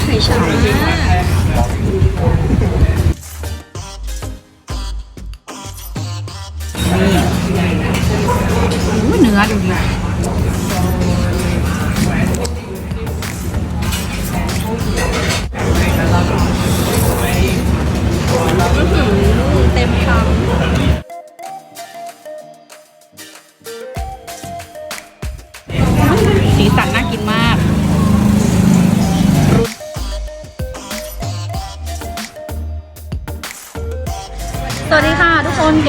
ไข่ฉ่ำมากอุ้ยเนื้อดูดิเต็มคสี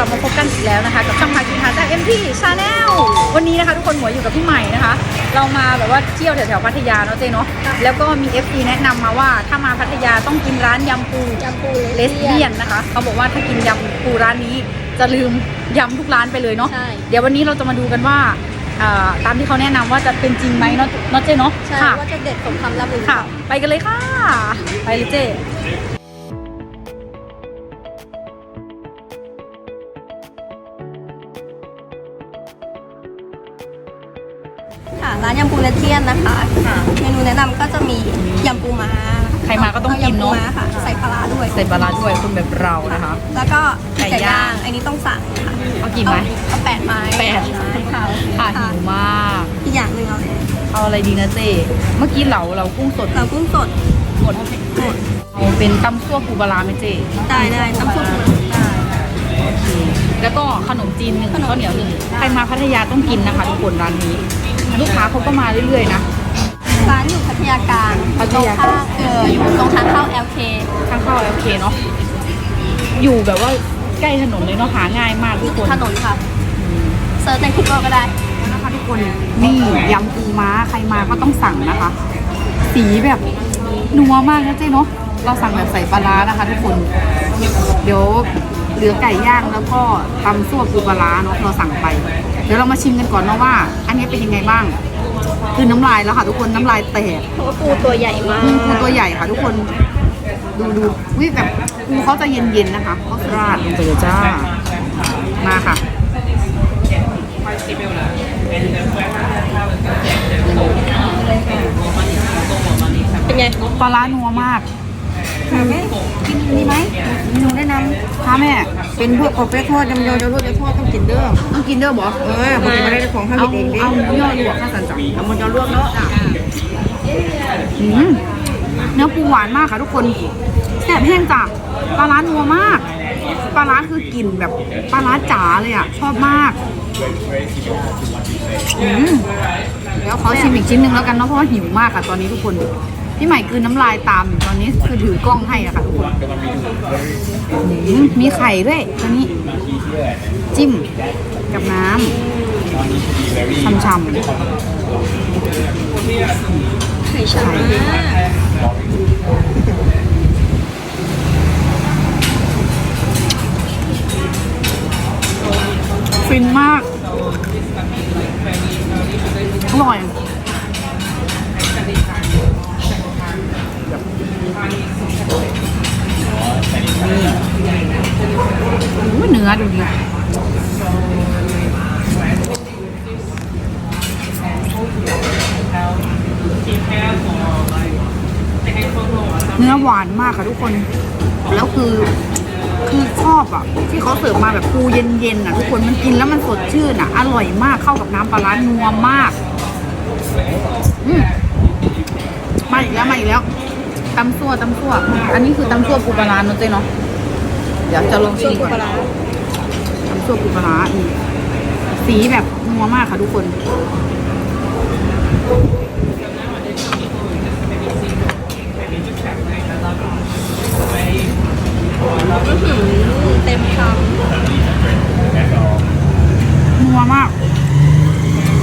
ลับมาพบกันอีกแล้วนะคะ กับช่องพากินหาจาก MP Channel วันนี้นะคะ ทุกคนหมวยอยู่กับพี่ใหม่นะคะ เรามาแบบว่าเที่ยวแถวๆพัทยาเนาะเจ๊เนาะแล้วก็มี FC แนะนำมาว่าถ้ามาพัทยาต้องกินร้านยำปูำยำปูเลสเบี้ยนนะคะ เขาบอกว่าถ้ากินยำปูร้านนี้จะลืมยำทุกร้านไปเลยเนาะใช่ เดี๋ยววันนี้เราจะมาดูกันว่าเอ่อตามที่เขาแนะนำว่าจะเป็นจริงไหมเนาะเนาะเจ๊เนาะใช่ค่ะว่าจะเด็ดสมคำล่ำลือค่ะ ไปกันเลยค่ะ ไปเลยเจ๊ ร้านยำปูเลสเบี้ยนนะคะเมนูแนะนำก็จะมียำปูม้าใครมาก็ต้องกินเนาะยำปูม้าค่ะ ใส่ปลาร้าด้วยใส่ปลาร้าด้วยคุณแบบเรานะคะ แล้วก็ไก่ไก่ย่าย่างง อันนี้ต้องสั่งค่ะเอากี่ไม้ เอาแปดไม้แปดใช่ค่ะค่ะหิวมาก อีกอย่างหนึ่งเอาเอาอะไรดีนะเจ๊เมื่อกี้เหลาเรากุ้งสดเรากุ้งสดหมดหมดเอาเป็นตำซั่วปูปลาร้าไหมเจ๊ได้ได้น้ำซุปได้ โอเคแล้วก็ขนมจีนหนึ่งขนมจีนข้าวเหนียวหนึ่งใครมาพัทยาต้องกินนะคะทุกคนร้านนี้ ลูกค้าเขาก็มาเรื่อยๆนะร้านอยู่พัทยากลางพัทยาตรงข้างเอออยู่ตรงทางเข้า LK ข้างเข้าโอเคเนาะอยู่แบบว่าใกล้ถนนเลยเนาะหาง่ายมากทุกคนถนนค่ะเซิร์ชใน Google ก็ได้นะคะทุกคนนี่ยำปูม้าใครมาก็ต้องสั่งนะคะ สีแบบนัวมากนะเจ๊เนาะเราสั่งแบบใส่ปลาร้านะคะทุกคน เดี๋ยว เหลือไก่ย่างแล้วก็ตำซั่วปูปลาร้าเนาะเราสั่งไป เดี๋ยวเรามาชิมกันก่อนเนาะว่า อันนี้เป็นยังไงบ้าง คือน้ำลายแล้วค่ะ ทุกคนน้ำลายแตกเพราะว่าปูตัวใหญ่มากปูปูตัวใหญ่ค่ะ ทุกคนดูดูวิแบบปูเขาจะเย็นๆนะคะเขาราดลงไปเลยจ้ามาค่ะเป็นไง ปลาร้านัวมาก กินนี่ไหมหนูแนะนค่ะแม่ เป็นพวกกาแฟทอดยำยอจะรวดจะทอดต้องกินเด้อต้องกินเด้อบ่เออบ่ได้มาได้ของข้าวเอาเด็กเด้เอาหมูยอลวกข้าวสันจังเอามันจะลวกเนาะอะอืมเนื้อปูหวานมากค่ะทุกคนแซ่บแห้งจ้ะปลาร้านัวมาก ปลาร้าคือกลิ่นแบบปลาร้าจ๋าเลยอะ ชอบมากอืมเดี๋ยวขอชิมอีกชิ้นหนึ่งแล้วกันเนาะเพราะว่าหิวมากค่ะตอนนี้ทุกคน พี่ใหม่กลืนน้ำลายตามอยู่ตอนนี้คือถือกล้องให้อะค่ะทุกคนอืมมีไข่ด้วยตอนนี้ จิ้มกับน้ำช่ำๆำไข่ฉ่ำมาฟินมาก อร่อย เนื้อดูดิเนื้อหวานมากค่ะทุกคน แล้วคือคือชอบอะ ที่เขาเสิร์ฟมาแบบปูเย็นๆอะ ทุกคนมันกินแล้วมันสดชื่นอะ อร่อยมากเข้ากับน้ำปลาร้านัวมากมมาอีกแล้วมาอีกแล้วตำซั่วตำซั่ว อันนี้คือตำซั่วปูปลาร้าเนอะเจ๊เนาะ เดี๋ยวจะลองชิมก่อนตำซั่วปูปลาร้าอีกสีแบบนัวมากค่ะทุกคน อื้อหือเต็มคนัวมาก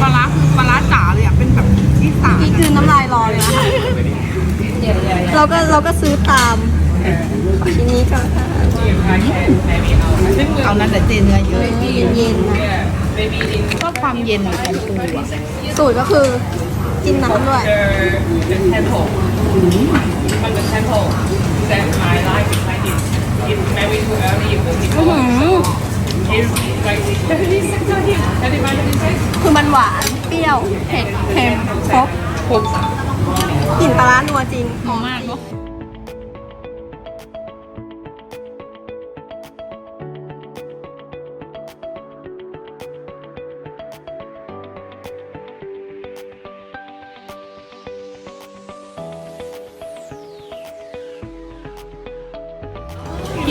ปลาร้าคือปลาร้าจ๋าเลยอะ เป็นแบบที่สาำนนี่คือน้ำลายรอเลยนะคะเราก็เราก็ซื้อตามขอชิ้นนี้ก่อนค่ะ เอานั้นแต่เจเนื้อเยอะเย็นๆนะชอบความเย็นของปูอะสูตรก็คือกินน้ำด้วยอื้อหือคือมันหวานเปรี้ยวเผ็ดเค็มครบครบกลิ่นปลาร้านัวจริงหอมมากเนาะ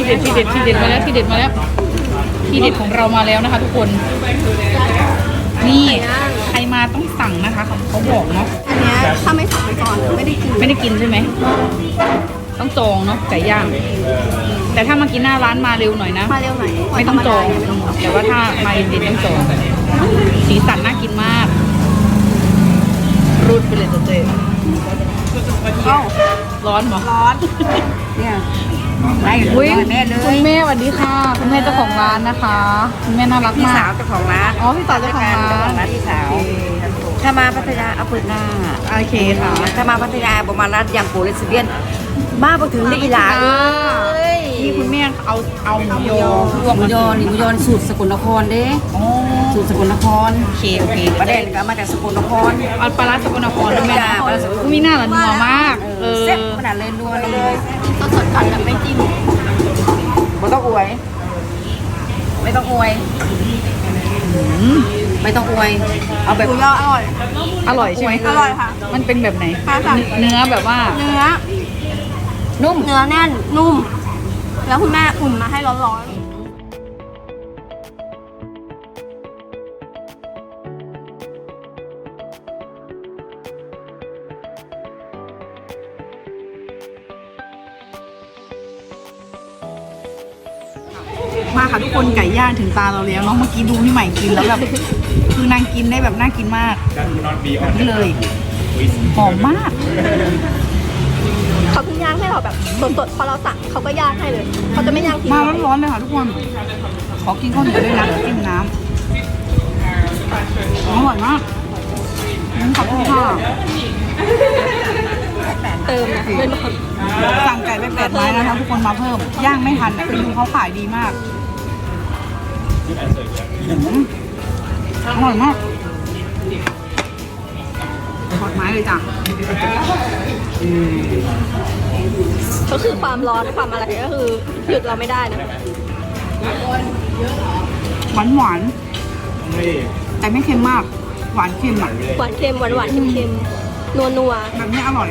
เด็ดทีเด็ดทีเด็ดมาแล้วทีเด็ดมาแล้วทีเด็ดของเรามาแล้วนะคะทุกคน นี่ใครมาต้องสั่งนะคะเขาเขาบอกเนาะอันเนี้ยถ้าไม่สั่งไปก่อนไม่ได้กินไม่ได้กินใช่ไหมต้องจองเนาะไก่ย่างแต่ถ้ามากินหน้าร้านมาเร็วหน่อยนะมาเร็วหน่อยไม่ต้องจองวันธรรมดาเนี่ยไม่ต้องจองแต่ว่าถ้ามาเย็นๆต้องจองสีสันน่ากินมากรูดไปเลยตัวเองเอ้าร้อนเหรอร้อนเนี่ย ได้อยู่อุ้ยร้อนแม่เลคุยณแม่สวัสดีค่ะ คุณแม่เจ้าของร้านนะคะ คุณแม่น่ารักพี่มาสากวเจ้าของร้านอ๋อพี่สาวเจ้าของร้าน เจ้าของร้านพี่สาว ถ้ามาพัทยาเอาเปิดหน้า โอเคค่ะ ถ้ามาพัทยาประมาณร้านยำปูเลสเบียน มาพอถึงได้อีหลาเอ้ยนี่คุณแม่เอาเอาหมูยอลวกหมูมายอนี่หมูยอนี่สูตรสกลนครเด้ อ๋อ สูตรสกลนครโอเคโอเคประเด็นก็มาจากสกลนครเอาปลาร้าสกลนครด้วยแม่จ้าปลาร้าสกลนครมีหน้าละนัวมาก เออเซ็ตขนาดเลยนัวเลยสดสดๆก่อนแบบไม่จิ้มไม่ต้องอวย ไม่ต้องอวยไม่ต้องอวย เอาแบบหมูยออร่อย อร่อยใช่ไหมอร่อยค่ะ มันเป็นแบบไหนค่ะค่ะเนื้อแบบว่า เนื้อ นุ่ม เนื้อแน่น นุ่ม แล้วคุณแม่อุ่นมาให้ร้อน มาค่ะทุกคนไก่ย่างถึงตาเราแล้วเนาะเมื่อกี้ดูพี่ใหม่กินแล้วแบบคือนางกินได้แบบน่ากินมากแบบนี้เลยหอมมากๆเขาเพิ่งย่างให้เราแบบสดๆพอเราสั่งเขาก็ย่างให้เลยเขาจะไม่ย่างทิ้งมาไว้ร้อนๆเลยค่ะทุกคนขอกินข้าวเหนียวด้วยนะจิ้มน้ำอร่อยมากอืมขอบคุณค่ะเติมนะไม่บอกสั่งไก่ไปแปดไม้นะคะทุกคนมาเพิ่มย่างไม่ทันแต่คือเขาขายดีมาก อร่อยมากทอดไม้เลยจ้ะก็คือความร้อนความอะไรก็คือหยุดเราไม่ได้นะ หวานหวานๆแต่ไม่เค็มมาก หวานเค็มอะหวานเค็มหวานหวานๆเค็มนัวนัวแบบนี้อร่อย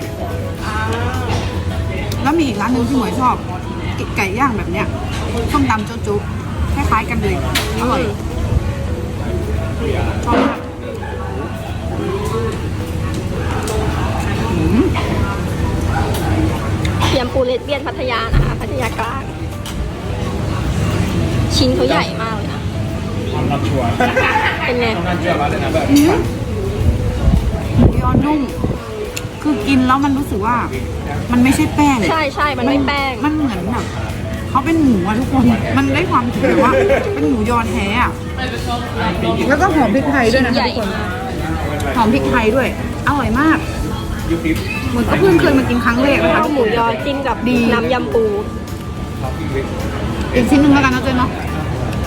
แล้วมีอีกร้านหนึ่งที่หมวยชอบไก่ย่างแบบเนี้ยส้มตำโจ๊จุค ล้ายๆกันเลย อร่อยชอบมากอืมยำปูเลสเบี้ยนพัทยานะคะ พัทยากลาง ชิ้นเขาใหญ่มากเลยนะเป็นไงอืมหมูยอนุ่ม คือกินแล้วมันรู้สึกว่า มันไม่ใช่แป้ง ใช่ใช่มันไม่แป้ง มันเหมือนแบบ เขาเป็นหมูอะทุกคน มันได้ความรู้สึกแบบว่า เป็นหมูยอแท้อะแล้วก็หอมพริกไทยด้วยนะใหคะญ่ทุกคนมากหอมพริกไทยด้วย อร่อยมาก เหมือนก็เพิ่งเคยมากินครั้งแรกนะคะข้าวหมูยอจิ้มกับดี น้ำยำปู อีกชิ้นหนึ่งแล้วกันนะเจ๊เนาะ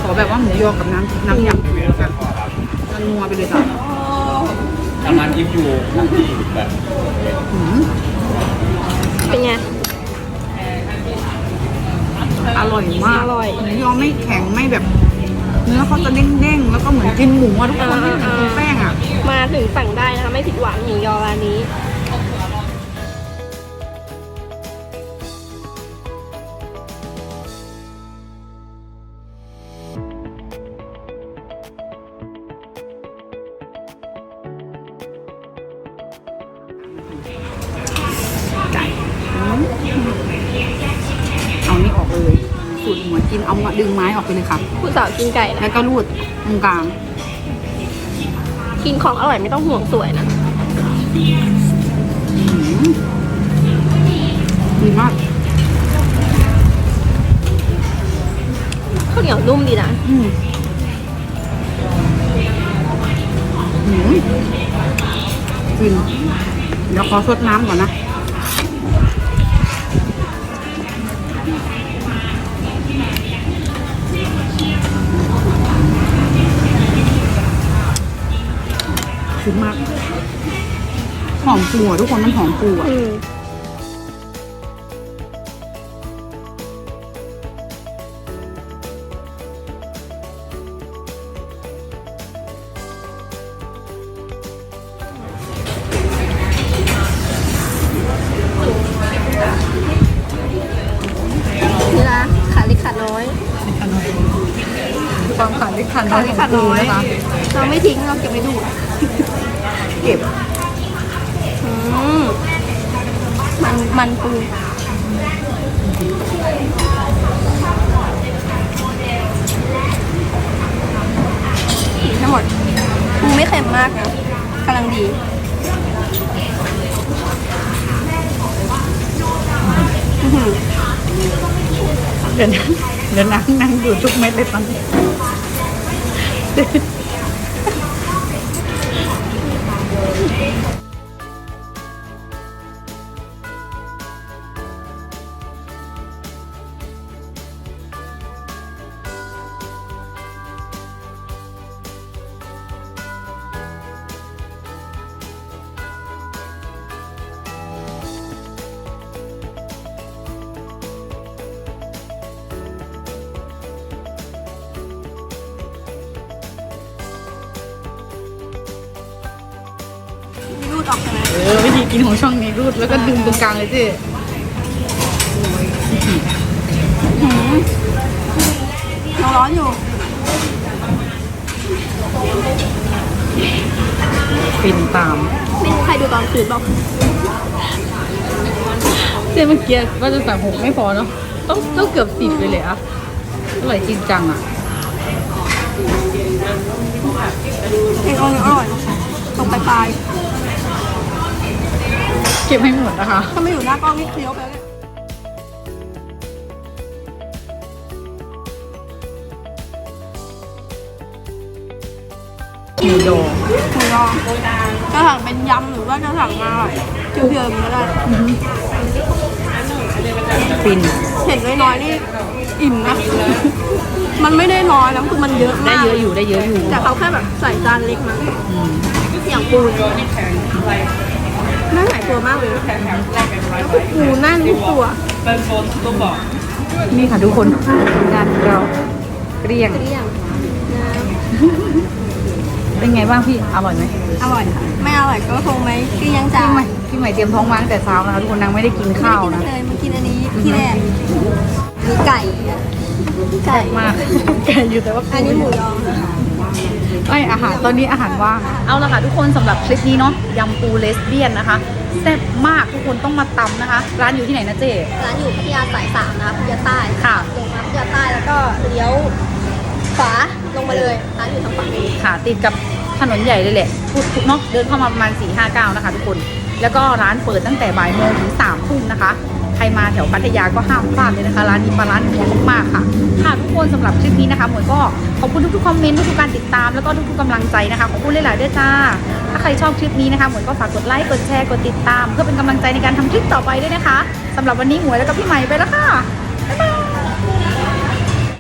ขอแบบว่าหมูยอกับน้ำน้ำยำกันนัวไปเลยจ้ะทำงานยิบอยู่ที่แบบอืม เป็นไง อร่อยมากอร่อยหมูยอไม่แข็งไม่แบบ เนื้อเขาจะเด้งๆแล้วก็เหมือนกินหมูอะทุกคนไม่เหมือนกินแป้งอะมาถึงสั่งได้นะคะ ไม่ผิดหวังหมูยอร้านนี้ ดึงไม้ออกไปเลยค่ะ ผู้สาวกินไก่นะ แล้วก็รูดตรงกลาง กินของอร่อยไม่ต้องห่วงสวยนะดีมากข้าวเหนียวนุ่มดีนะ อืมอืมฟินเดี๋ยวขอสดน้ำก่อนนะ ปูอะทุกคนมันหอมปูอะอืมนี่นะขาเล็กขาน้อย ความขาดเล็กขาดน้ขาอยเล็กขขาองปูน้อยนะคะเราไม่ทิ้งเราเก็บไว้ดู เก็บ มันมันปูทั้งหมดปูไม่เค็มมากนะกำลังดีเดี๋ยวนะเดี๋ยวนั่งนั่งดูทุกเม็ดเลยตอนนี้ ออกใช่ไหมเออวิธีกินของช่องนี้รูดแล้วก็ดึงตรงกลางเลยสิยังร้อนอยู่ฟินตามไม่รู้ใครดูตอนคืนบอกเจ๊เมื่อกี้ว่าจะสั่งหกไม่พอเนาะต้องต้องเกือบสิบเลยเลยอะอร่อยจริงจังอะเองออร่อยตรงปลายเก็บให้หมดนะคะๆถ้าไม่อยู่หน้ากล้องนี่เคี้ยวไปเลยหมูดองหมูยอจะสั่งเป็นยำหรือว่าจะสั่งมาแบบเพียวๆก็ได้ฟินเห็นน้อยๆนี่อิ่มนะ มันไม่ได้น้อยนะคือมันเยอะได้มากเยอะอยู่ได้เยอะอยู่ แต่เขาแค่แบบใส่จานเล็กมั้งอืมอย่างปู น่าหลายตัวมากเลยนะแล้วก็ปูแน่นทุกตัวเป็นโซนต้องบอกนี่ค่ะทุกคนงานเราเกลี้ยงเกลี้ยงน้เป็นไงบ้างพี่ อร่อยไหมำอร่อยค่ะ ไม่อร่อยก็คงไม่เกลี้ยงจาพี่นใหม่พี่ใหม่เตรียมท้องมาตั้งแต่เช้านะคะทุกคนนางไม่ได้กินข้าวไม่นะได้กินเลยมากินอันนี้ที่แรกมีไก่ ไก่มากแกอยู่แต่ว่าอันนี้หมูยอไออาหารตอนนี้อาหารว่าง เอาละค่ะทุกคนสำหรับคลิปนี้เนาะยำปูเลสเบี้ยนนะคะแซ่บมากทุกคนต้องมาตำนะคะ ร้านอยู่ที่ไหนนะเจ๊ร้านอยู่พัทยาสายสามนะคะพัทยาใต้ค่ะลงมาพัทยาใต้แล้วก็เลี้ยวขวาลงมาเลยร้านอยู่ทางฝั่งนี้ค่ะ ติดกับถนนใหญ่เลยแหละพูดเนาะเดินเข้ามาประมาณ4ี่ห้าเก้านะคะ ทุกคน แล้วก็ร้านเปิดตั้งแต่บ่ายโมงถึงสามทุ่มนะคะใค รมาแถวพัทยาก็ห้ามพลาดเลยนะคะ ร้านนี้ปลาร้านนัวมากๆค่ะ ค่ะทุกคนสำหรับคลิปนี้นะคะหมวยก็ขอบคุณทุกๆคอมเมนต์ทุกๆการติดตามแล้วก็ทุกๆกำลังใจนะคะขอบคุณหลายๆด้วยจ้า ถ้าใครชอบคลิปนี้นะคะหมวยก็ฝากกดไลค์กดแชร์กดติดตาม เพื่อเป็นกำลังใจในการทำคลิปต่อไปด้วยนะคะสำหรับวันนี้หมวยแล้วก็พี่ใหม่ไปแล้วค่ะบ๊ายบาย